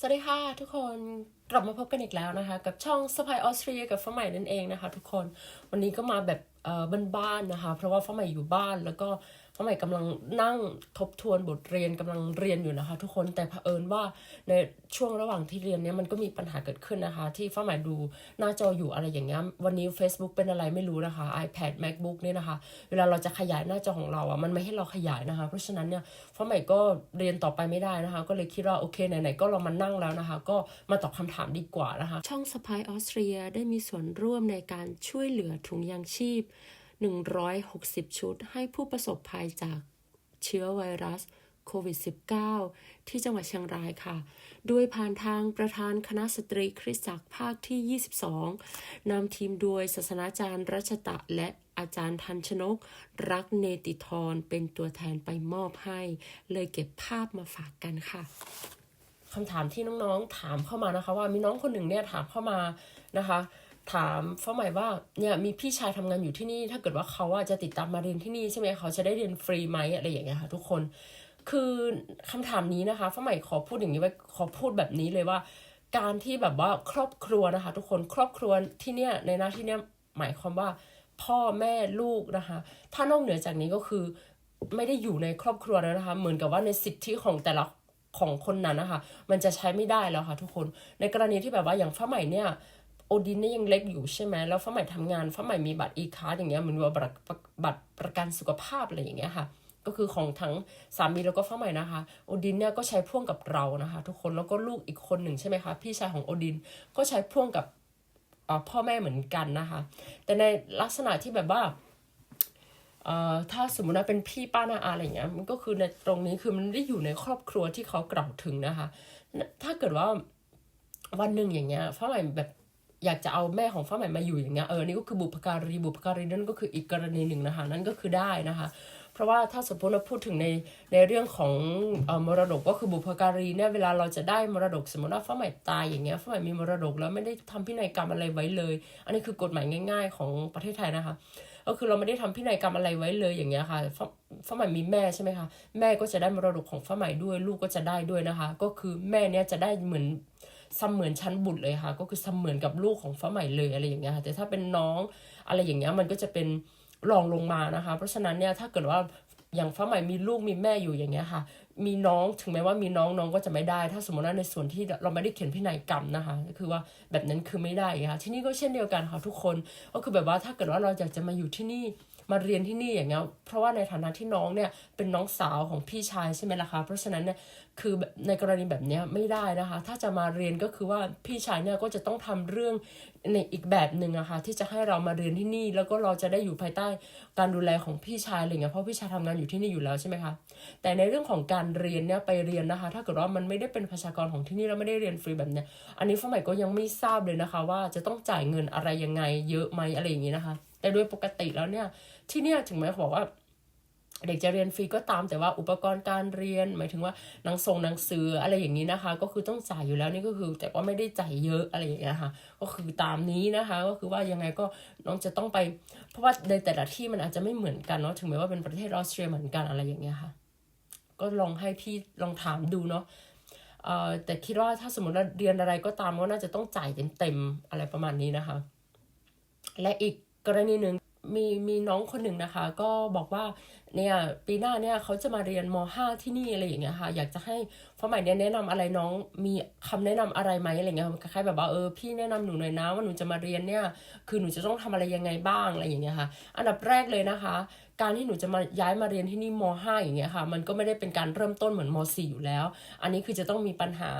สวัสดีค่ะทุกคนกลับมาพบกันอีกแล้วนะคะ กับช่องสปายออสเตรียกับฟ้าใหม่นั่นเองนะคะ ทุกคนวันนี้ก็มาแบบเออบ้านๆนะคะ เพราะว่าฟ้าใหม่อยู่บ้านแล้วก็ ฟ้าใหม่กำลังนั่งทบทวนบทเรียนกำลังเรียนอยู่นะคะ ทุกคนแต่เผอิญว่าในช่วงระหว่างที่เรียนเนี้ยมันก็มีปัญหาเกิดขึ้นนะคะ ที่ฟ้าใหม่ดูหน้าจออยู่อะไรอย่างเงี้ยวันนี้ Facebook เป็นอะไรไม่รู้นะคะ iPad MacBook เนี่ยนะคะ เวลาเราจะขยายหน้าจอของเราอะมันไม่ให้เราขยายนะคะ เพราะฉะนั้นเนี่ยฟ้าใหม่ก็เรียนต่อไปไม่ได้นะคะ ก็เลยคิดว่าโอเคไหนๆก็เรามานั่งแล้วนะคะ ก็มาตอบคำถามดีกว่านะคะ ช่องสปายออสเตรียได้มีส่วนร่วมในการช่วยเหลือถุงยางชีพ 160 ชุด ให้ผู้ประสบภัยจากเชื้อไวรัสโควิด -19 ที่จังหวัดเชียงรายค่ะด้วยผ่านทางประธานคณะสตรีคริสตจักรภาคที่ 22 นำทีมโดยศาสนาจารย์รัชตะและอาจารย์ทันชนก รักเนติธรเป็นตัวแทนไปมอบให้ เลยเก็บภาพมาฝากกันค่ะคำถามที่น้องๆถามเข้ามานะคะ ว่ามีน้องคนหนึ่งเนี่ยถามเข้ามานะคะ ถามฟ้าใหม่ว่าเนี่ยมีพี่ชายทำงานอยู่ที่นี่ ถ้าเกิดว่าเขาว่าจะติดตามมาเรียนที่นี่ใช่ไหมเขาจะได้เรียนฟรีไหมอะไรอย่างเงี้ยค่ะ ทุกคนคือคำถามนี้นะคะฟ้าใหม่ขอพูดอย่างนี้ไว้ขอพูดแบบนี้เลยว่า การที่แบบว่าครอบครัวนะคะ ทุกคนครอบครัวที่เนี่ยในหน้าที่เนี่ยหมายความว่าพ่อแม่ลูกนะคะ ถ้านอกเหนือจากนี้ก็คือไม่ได้อยู่ในครอบครัวแล้วนะคะ เหมือนกับว่าในสิทธิของแต่ละของคนนั้นนะคะ มันจะใช้ไม่ได้แล้วค่ะ ทุกคนในกรณีที่แบบว่าอย่างฟ้าใหม่เนี่ย โอดินเนี่ยยังเล็กอยู่ใช่ไหมแล้วฟ้าใหม่ทำงานฟ้าใหม่มีบัตรอีคาร์อย่างเงี้ยเหมือนว่าบัตรบัตรประกันสุขภาพอะไรอย่างเงี้ยค่ะ ก็คือของทั้งสามีแล้วก็ฟ้าใหม่นะคะ โอดินเนี่ยก็ใช้พ่วงกับเรานะคะ ทุกคนแล้วก็ลูกอีกคนหนึ่งใช่ไหมคะพี่ชายของโอดินก็ใช้พ่วงกับพ่อแม่เหมือนกันนะคะ แต่ในลักษณะที่แบบว่าถ้าสมมติว่าเป็นพี่ป้านาอาอะไรอย่างเงี้ยมันก็คือในตรงนี้คือมันไม่ได้อยู่ในครอบครัวที่เขากล่าวถึงนะคะ ถ้าเกิดว่าวันหนึ่งอย่างเงี้ยฟ้าใหม่แบบ อยากจะเอาแม่ของฟ้าใหม่มาอยู่อย่างเงี้ยเออนี่ก็คือบุพการีบุพการีนั่นก็คืออีกกรณีหนึ่งนะคะนั่นก็คือได้นะคะ เพราะว่าถ้าสมมติเราพูดถึงในในเรื่องของออมรดกก็คือบุพการีเนี่ยเวลาเราจะได้มรดกสมมติว่าฟ้าใหม่ตายอย่างเงี้ยฟ้าใหม่มีมรดกแล้วไม่ได้ทำพินัยกรรมอะไรไว้เลย อันนี้คือกฎหมายง่าย ๆ ของประเทศไทยนะคะก็คือเราไม่ได้ทำพินัยกรรมอะไรไว้เลยอย่างเงี้ยค่ะฟ้าใหม่มีแม่ใช่ไหมคะแม่ก็จะได้มรดกของฟ้าใหม่ด้วย ลูกก็จะได้ด้วยนะคะ ก็คือแม่เนี่ยจะได้เหมือน เสมือนชั้นบุตรเลยค่ะ ก็คือเสมือนกับลูกของฟ้าใหม่เลยอะไรอย่างเงี้ยค่ะแต่ถ้าเป็นน้องอะไรอย่างเงี้ยมันก็จะเป็นรองลงมานะคะ เพราะฉะนั้นเนี่ยถ้าเกิดว่าอย่างฟ้าใหม่มีลูกมีแม่อยู่อย่างเงี้ยค่ะ มีน้องถึงแม้ว่ามีน้องน้องก็จะไม่ได้ ถ้าสมมติว่าในส่วนที่เราไม่ได้เขียนพินัยกรรมนะคะก็คือว่าแบบนั้นคือไม่ได้ค่ะที่นี่ก็เช่นเดียวกันค่ะทุกคนก็คือแบบว่าถ้าเกิดว่าเราอยากจะมาอยู่ที่นี่ มาเรียนที่นี่อย่างเงี้ยเพราะว่าในฐานะที่น้องเนี่ยเป็นน้องสาวของพี่ชายใช่ไหมล่ะคะเพราะฉะนั้นเนี่ยคือในกรณีแบบเนี้ยไม่ได้นะคะ ถ้าจะมาเรียนก็คือว่าพี่ชายเนี่ยก็จะต้องทำเรื่องในอีกแบบหนึ่งอะคะที่จะให้เรามาเรียนที่นี่ แล้วก็เราจะได้อยู่ภายใต้การดูแลของพี่ชายอะไรเงี้ยเพราะพี่ชายทำงานอยู่ที่นี่อยู่แล้วใช่ไหมคะแต่ในเรื่องของการเรียนเนี่ยไปเรียนนะคะ ถ้าเกิดว่ามันไม่ได้เป็นประชากรของที่นี่แล้วไม่ได้เรียนฟรีแบบเนี้ยอันนี้ฟ้าใหม่ก็ยังไม่ทราบเลยนะคะ ว่าจะต้องจ่ายเงินอะไรยังไงเยอะไหมอะไรอย่างงี้นะคะ แต่โดยปกติแล้วเนี่ย ที่เนี่ยถึงแม้เขาบอกว่า เด็กจะเรียนฟรีก็ตามแต่ว่าอุปกรณ์การเรียน หมายถึงว่าหนังส่งหนังสืออะไรอย่างนี้นะคะ ก็คือต้องจ่ายอยู่แล้วนี่ก็คือ แต่ว่าไม่ได้จ่ายเยอะอะไรอย่างเงี้ยค่ะ ก็คือตามนี้นะคะ ก็คือว่ายังไงก็น้องจะต้องไป เพราะว่าในแต่ละที่มันอาจจะไม่เหมือนกันเนาะถึงแม้ว่าเป็นประเทศออสเตรียเหมือนกันอะไรอย่างเงี้ยค่ะ ก็ลองให้พี่ลองถามดูเนาะเอ่อแต่คิดว่าถ้าสมมติว่าเรียนอะไรก็ตามก็น่าจะต้องจ่ายเต็มๆอะไรประมาณนี้นะคะ และอีก กรณีหนึ่งมีมีน้องคนหนึ่งนะคะ ก็บอกว่าเนี่ยปีหน้าเนี่ยเขาจะมาเรียนม .5 ที่นี่อะไรอย่างเงี้ยค่ะ อยากจะให้ฟ้าใหม่เนี่ยแนะนำอะไรน้องมีคำแนะนำอะไรไหมอะไรเงี้ยคล้ายๆแบบว่าเออพี่แนะนำหนูหน่อยนะว่าหนูจะมาเรียนเนี่ยคือหนูจะต้องทำอะไรยังไงบ้างอะไรอย่างเงี้ยค่ะ อันดับแรกเลยนะคะ การที่หนูจะมาย้ายมาเรียนที่นี่ม .5 อย่างเงี้ยค่ะ มันก็ไม่ได้เป็นการเริ่มต้นเหมือนม .4 อยู่แล้ว อันนี้คือจะต้องมีปัญหา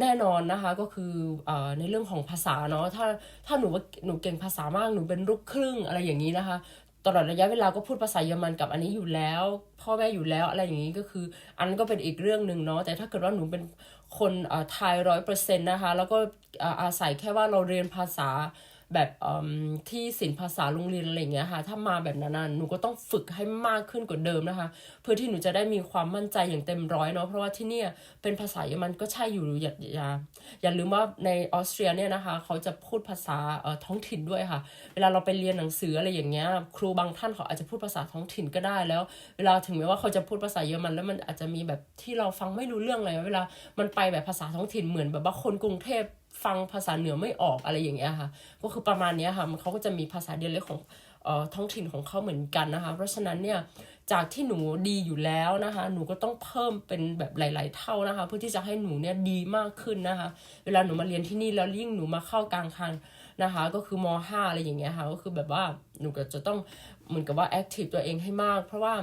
แน่นอนนะคะก็คืออในเรื่องของภาษาเนาะถ้าถ้าหนูว่าหนูเก่งภาษามากหนูเป็นลูกครึ่งอะไรอย่างนี้นะคะ ตลอดระยะเวลาก็พูดภาษาเยอรมันกับอันนี้อยู่แล้ว พ่อแม่อยู่แล้วอะไรอย่างนี้ก็คือ อันนั้นก็เป็นอีกเรื่องหนึ่งเนาะแต่ถ้าเกิดว่าหนูเป็นคนไทยร้อยเปอร์เซ็นต์นะคะแล้วก็อาศัยแค่ว่าเราเรียนภาษา แบบที่ศิลปภาษาโรงเรียนอะไรเงี้ยค่ะ ถ้ามาแบบนั้นน่ะหนูก็ต้องฝึกให้มากขึ้นกว่าเดิมนะคะ เพื่อที่หนูจะได้มีความมั่นใจอย่างเต็มร้อยเนาะเพราะว่าที่เนี่ยเป็นภาษาเยอรมันก็ใช่อยู่อย่าอย่าอย่าลืมว่าในออสเตรียเนี่ยนะคะ เขาจะพูดภาษาท้องถิ่นด้วยค่ะ เวลาเราไปเรียนหนังสืออะไรอย่างเงี้ยครูบางท่านเขาอาจจะพูดภาษาท้องถิ่นก็ได้แล้ว เวลาถึงแม้ว่าเขาจะพูดภาษาเยอรมันแล้วมันอาจจะมีแบบที่เราฟังไม่รู้เรื่องเลยเวลามันไปแบบภาษาท้องถิ่นเหมือนแบบว่าคนกรุงเทพ ฟังภาษาเหนือไม่ออกอะไรอย่างเงี้ยค่ะ ก็คือประมาณนี้ค่ะมันเขาก็จะมีภาษาเดียเล็กของเอ่อท้องถิ่นของเขาเหมือนกันนะคะ เพราะฉะนั้นเนี่ยจากที่หนูดีอยู่แล้วนะคะ หนูก็ต้องเพิ่มเป็นแบบหลาย ๆ เท่านะคะ เพื่อที่จะให้หนูเนี่ยดีมากขึ้นนะคะ เวลาหนูมาเรียนที่นี่แล้วยิ่งหนูมาเข้ากลางคันนะคะ ก็คือมห้าอะไรอย่างเงี้ยค่ะ ก็คือแบบว่าหนูก็จะต้องเหมือนกับว่าแอคทีฟตัวเองให้มาก เพราะว่า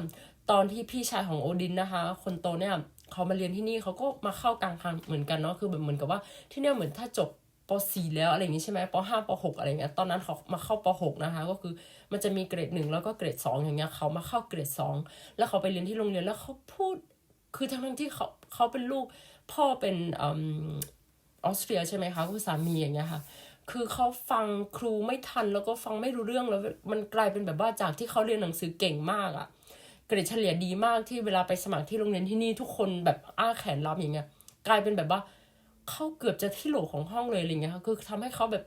ตอนที่พี่ชายของโอดินนะคะ คนโตเนี่ย เขามาเรียนที่นี่เขาก็มาเข้ากลางคันเหมือนกันเนาะคือแบบเหมือนกับว่าที่เนี่ยเหมือนถ้าจบป .4 แล้วอะไรอย่างงี้ใช่ไหมป .5 ป .6 อะไรเงี้ยตอนนั้นเขามาเข้าป .6 นะคะ ก็คือมันจะมีเกรดหนึ่งแล้วก็เกรดสองอย่างเงี้ยเขามาเข้าเกรดสองแล้วเขาไปเรียนที่โรงเรียนแล้วเขาพูด คือทั้งทั้งที่เขาเขาเป็นลูกพ่อเป็นออสเตรียใช่ไหมคะคือสามีอย่างเงี้ยค่ะ คือเขาฟังครูไม่ทันแล้วก็ฟังไม่รู้เรื่องแล้วมันกลายเป็นแบบว่าจากที่เขาเรียนหนังสือเก่งมากอะ เกรดเฉลี่ยดีมากที่เวลาไปสมัครที่โรงเรียนที่นี่ทุกคนแบบอ้าแขนรับอย่างเงี้ยกลายเป็นแบบว่าเขาเกือบจะที่โหลของห้องเลยอะไรเงี้ยคือทำให้เขาแบบ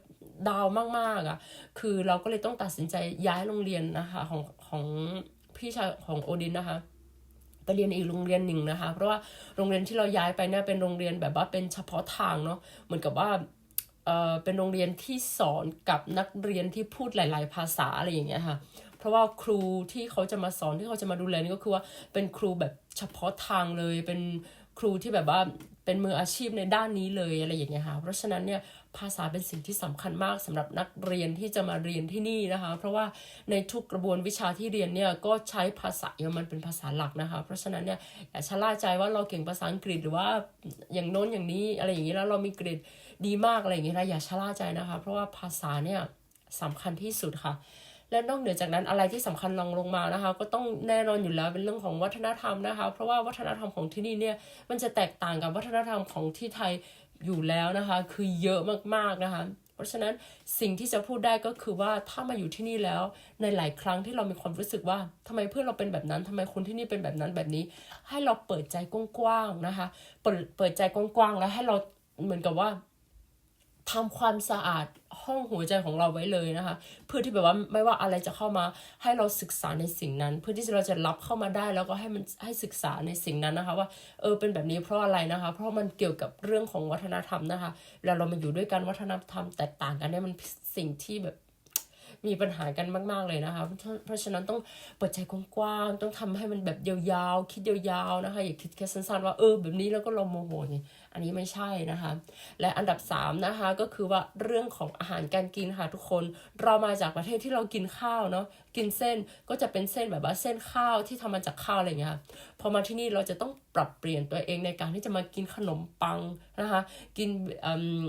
ดาวมากๆอะ คือเราก็เลยต้องตัดสินใจย้ายโรงเรียนนะคะของของพี่ชายของโอดินนะคะไปเรียนอีกโรงเรียนหนึ่งนะคะ เพราะว่าโรงเรียนที่เราย้ายไปเนี่ยเป็นโรงเรียนแบบว่าเป็นเฉพาะทางเนาะเหมือนกับว่าเออเป็นโรงเรียนที่สอนกับนักเรียนที่พูดหลาย ๆ ภาษาอะไรอย่างเงี้ยค่ะ เพราะว่าครูที่เขาจะมาสอนที่เขาจะมาดูแลนี่ก็คือว่าเป็นครูแบบเฉพาะทางเลยเป็นครูที่แบบว่าเป็นมืออาชีพในด้านนี้เลยอะไรอย่างเงี้ยค่ะเพราะฉะนั้นเนี่ยภาษาเป็นสิ่งที่สำคัญมากสำหรับนักเรียนที่จะมาเรียนที่นี่นะคะ เพราะว่าในทุกกระบวนวิชาที่เรียนเนี่ยก็ใช้ภาษาเยอรมันเป็นภาษาหลักนะคะ เพราะฉะนั้นเนี่ยอย่าชะล่าใจว่าเราเก่งภาษาอังกฤษหรือว่าอย่างโน้นอย่างนี้อะไรอย่างนี้แล้วเรามีเกรดดีมากอะไรอย่างเงี้ยนะอย่าชะล่าใจนะคะ เพราะว่าภาษาเนี่ยสำคัญที่สุดค่ะ และนอกเหนือจากนั้นอะไรที่สำคัญรองลงมานะคะ ก็ต้องแน่นอนอยู่แล้วเป็นเรื่องของวัฒนธรรมนะคะ เพราะว่าวัฒนธรรมของที่นี่เนี่ยมันจะแตกต่างกับวัฒนธรรมของที่ไทยอยู่แล้วนะคะ คือเยอะมากๆนะคะเพราะฉะนั้นสิ่งที่จะพูดได้ก็คือว่าถ้ามาอยู่ที่นี่แล้วในหลายครั้งที่เรามีความรู้สึกว่าทำไมเพื่อนเราเป็นแบบนั้นทำไมคนที่นี่เป็นแบบนั้นแบบนี้ ให้เราเปิดใจกว้างๆนะคะ เปิดเปิดใจกว้างๆแล้วให้เราเหมือนกับว่าทำความสะอาด ห้องหัวใจของเราไว้เลยนะคะ เพื่อที่แบบว่าไม่ว่าอะไรจะเข้ามาให้เราศึกษาในสิ่งนั้น เพื่อที่เราจะรับเข้ามาได้แล้วก็ให้มันให้ศึกษาในสิ่งนั้นนะคะ ว่าเออเป็นแบบนี้เพราะอะไรนะคะ เพราะมันเกี่ยวกับเรื่องของวัฒนธรรมนะคะเวลาเรามาอยู่ด้วยกันวัฒนธรรมแตกต่างกันเนี่ยมันสิ่งที่แบบ มีปัญหากันมาก ๆ เลยนะคะ เพราะฉะนั้นต้องเปิดใจกว้างๆต้องทำให้มันแบบยาวๆ คิดยาวๆนะคะอย่าคิดแค่สั้นๆว่าเออแบบนี้แล้วก็เราโมโหนี่อันนี้ไม่ใช่นะคะ และอันดับ3นะคะก็คือว่าเรื่องของอาหารการกินค่ะทุกคน เรามาจากประเทศที่เรากินข้าวเนาะกินเส้นก็จะเป็นเส้นแบบว่าเส้นข้าวที่ทำมาจากข้าวอะไรอย่างเงี้ยพอมาที่นี่เราจะต้องปรับเปลี่ยนตัวเองในการที่จะมากินขนมปังนะคะกินอืม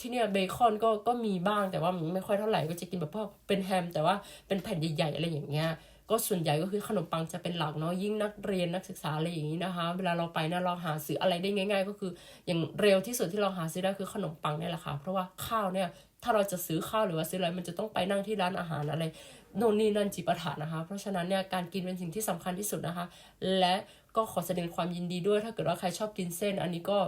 ที่เนี่ยเบคอนก็ก็มีบ้างแต่ว่ามันไม่ค่อยเท่าไหร่ก็จะกินแบบพวกเป็นแฮม แต่ว่าเป็นแผ่นใหญ่ๆอะไรอย่างเงี้ยก็ส่วนใหญ่ก็คือขนมปังจะเป็นหลักเนาะยิ่งนักเรียนนักศึกษาอะไรอย่างนี้นะคะ เวลาเราไปนี่ยเราหาซื้ออะไรได้ง่าย ๆ ก็คืออย่างเร็วที่สุดที่เราหาซื้อได้คือขนมปังเนี่ยแหละค่ะเพราะว่าข้าวเนี่ยถ้าเราจะซื้อข้าวหรือว่าซื้ออะไรมันจะต้องไปนั่งที่ร้านอาหารอะไรโน่นนี่นั่นจิปาถะนะคะ เพราะฉะนั้นเนี่ยการกินเป็นสิ่งที่สำคัญที่สุดนะคะ และก็ขอแสดงความยินดีด้วยถ้าเกิดว่าใครชอบกินเส้น อันนี้ก็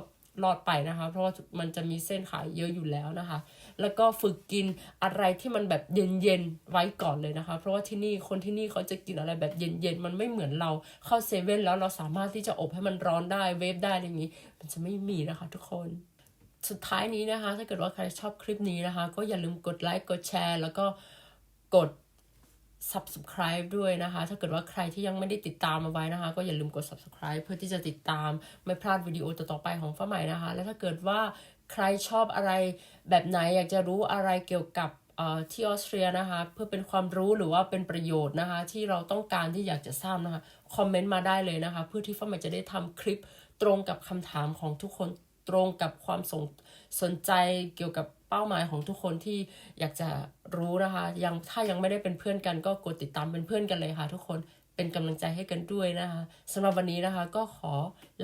รอดไปนะคะ เพราะว่ามันจะมีเส้นขายเยอะอยู่แล้วนะคะ แล้วก็ฝึกกินอะไรที่มันแบบเย็นๆไว้ก่อนเลยนะคะ เพราะว่าที่นี่คนที่นี่เขาจะกินอะไรแบบเย็นๆมันไม่เหมือนเราเข้าเซเว่นแล้วเราสามารถที่จะอบให้มันร้อนได้เวฟได้อะไรอย่างนี้ มันจะไม่มีนะคะ ทุกคนสุดท้ายนี้นะคะ ถ้าเกิดว่าใครชอบคลิปนี้นะคะ ก็อย่าลืมกดไลค์กดแชร์ แล้วก็กด subscribe ด้วยนะคะ ถ้าเกิดว่าใครที่ยังไม่ได้ติดตามมาไว้นะคะ ก็อย่าลืมกด subscribe เพื่อที่จะติดตามไม่พลาดวิดีโอต่อๆไปของฟ้าใหม่นะคะ และถ้าเกิดว่าใครชอบอะไรแบบไหนอยากจะรู้อะไรเกี่ยวกับที่ออสเตรียนะคะ เพื่อเป็นความรู้หรือว่าเป็นประโยชน์นะคะ ที่เราต้องการที่อยากจะทราบนะคะคอมเมนต์มาได้เลยนะคะ เพื่อที่ฟ้าใหม่จะได้ทำคลิปตรงกับคำถามของทุกคนตรงกับความสนสนใจเกี่ยวกับ เป้าหมายของทุกคนที่อยากจะรู้นะคะยังถ้ายังไม่ได้เป็นเพื่อนกันก็กดติดตามเป็นเพื่อนกันเลยค่ะ ทุกคนเป็นกำลังใจให้กันด้วยนะคะสำหรับวันนี้นะคะ ก็ขอ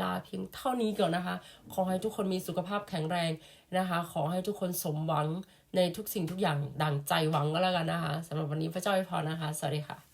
ลาเพียงเท่านี้ก่อนนะคะ ขอให้ทุกคนมีสุขภาพแข็งแรงนะคะ ขอให้ทุกคนสมหวังในทุกสิ่งทุกอย่างดั่งใจหวังก็แล้วกันนะคะสำหรับวันนี้พระเจ้าอวยพรนะคะ สวัสดีค่ะ